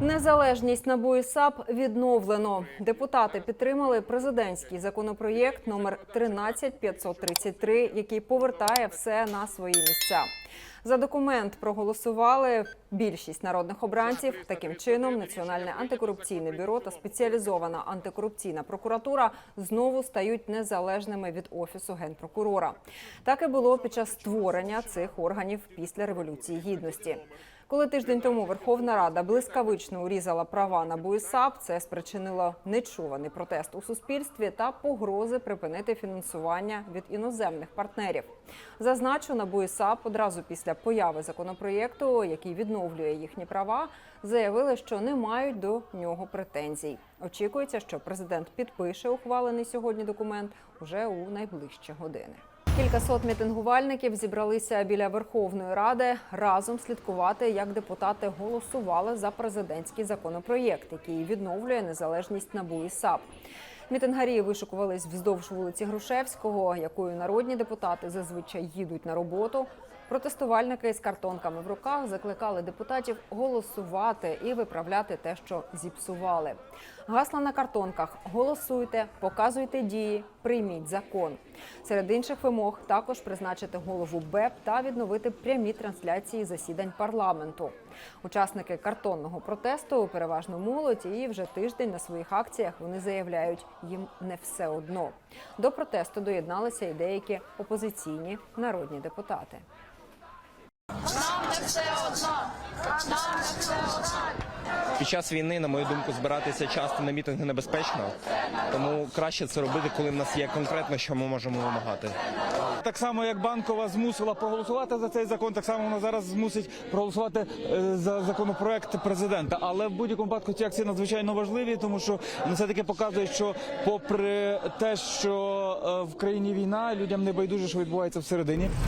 Незалежність НАБУ і САП відновлено. Депутати підтримали президентський законопроєкт номер 13533, який повертає все на свої місця. За документ проголосували більшість народних обранців. Таким чином, Національне антикорупційне бюро та спеціалізована антикорупційна прокуратура знову стають незалежними від офісу генпрокурора. Так і було під час створення цих органів після революції гідності. Коли тиждень тому Верховна Рада блискавично урізала права на і САП, це спричинило нечуваний протест у суспільстві та погрози припинити фінансування від іноземних партнерів. Зазначу, НАБУ і САП одразу після появи законопроєкту, який відновлює їхні права, заявили, що не мають до нього претензій. Очікується, що президент підпише ухвалений сьогодні документ уже у найближчі години. Кількасот мітингувальників зібралися біля Верховної Ради разом слідкувати, як депутати голосували за президентський законопроєкт, який відновлює незалежність НАБУ і САП. Мітингарі вишукувались вздовж вулиці Грушевського, якою народні депутати зазвичай їдуть на роботу. Протестувальники з картонками в руках закликали депутатів голосувати і виправляти те, що зіпсували. Гасла на картонках: голосуйте, показуйте дії, прийміть закон. Серед інших вимог також призначити голову БЕП та відновити прямі трансляції засідань парламенту. Учасники картонного протесту переважно молодь, і вже тиждень на своїх акціях вони заявляють, їм не все одно. До протесту доєдналися і деякі опозиційні народні депутати. Під час війни, на мою думку, збиратися часто на мітинги небезпечно, тому краще це робити, коли в нас є конкретно, що ми можемо вимагати. Так само, як банкова змусила проголосувати за цей закон, так само вона зараз змусить проголосувати е, за законопроект президента. Але в будь-якому випадку ці акції надзвичайно важливі, тому що вони все таки показує, що попри те, що е, в країні війна, людям не байдуже, що відбувається всередині.